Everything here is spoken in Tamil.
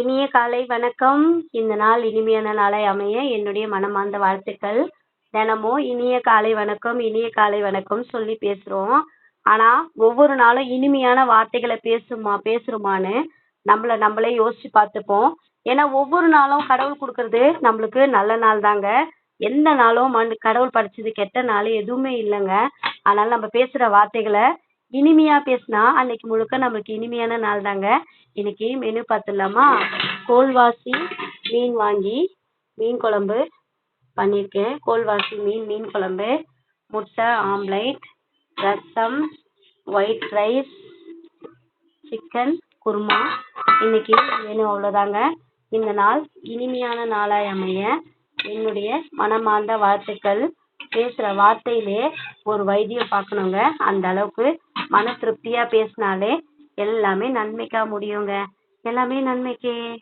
இனிய காலை வணக்கம். இந்த நாள் இனிமையான நாளை அமைய என்னுடைய மனமார்ந்த வாழ்த்துக்கள். தினமும் இனிய காலை வணக்கம் இனிய காலை வணக்கம் சொல்லி பேசுகிறோம் ஆனால் ஒவ்வொரு நாளும் இனிமையான வார்த்தைகளை பேசுமா பேசுகிறோமான்னு நம்மளை நம்மளே யோசித்து பார்த்துப்போம். ஏன்னா ஒவ்வொரு நாளும் கடவுள் கொடுக்கறது நம்மளுக்கு நல்ல நாள் தாங்க. எந்த நாளும் மண் கடவுள் படிச்சது கெட்ட நாள் எதுவுமே இல்லைங்க. அதனால் நம்ம பேசுகிற வார்த்தைகளை இனிமையாக பேசினா அன்னைக்கு முழுக்க நம்மளுக்கு இனிமையான நாள் தாங்க. இன்னைக்கு மெனு பார்த்துடலாமா கோல்வாசி மீன் வாங்கி மீன் குழம்பு பண்ணியிருக்கேன். கோல்வாசி மீன் மீன் குழம்பு முட்டை ஆம்லைட் ரசம் ஒயிட் ரைஸ் சிக்கன் குருமா. இன்னைக்கு மெனு அவ்வளோதாங்க இந்த நாள் இனிமையான நாளாய் அமைய என்னுடைய மனமார்ந்த வாழ்த்துக்கள். பேசுகிற வார்த்தையிலே ஒரு வைத்தியம் பார்க்கணுங்க. அந்த அளவுக்கு மன திருப்தியாக பேசினாலே எல்லாமே நன்மைக்காக முடியுங்க. எல்லாமே நன்மைக்கே.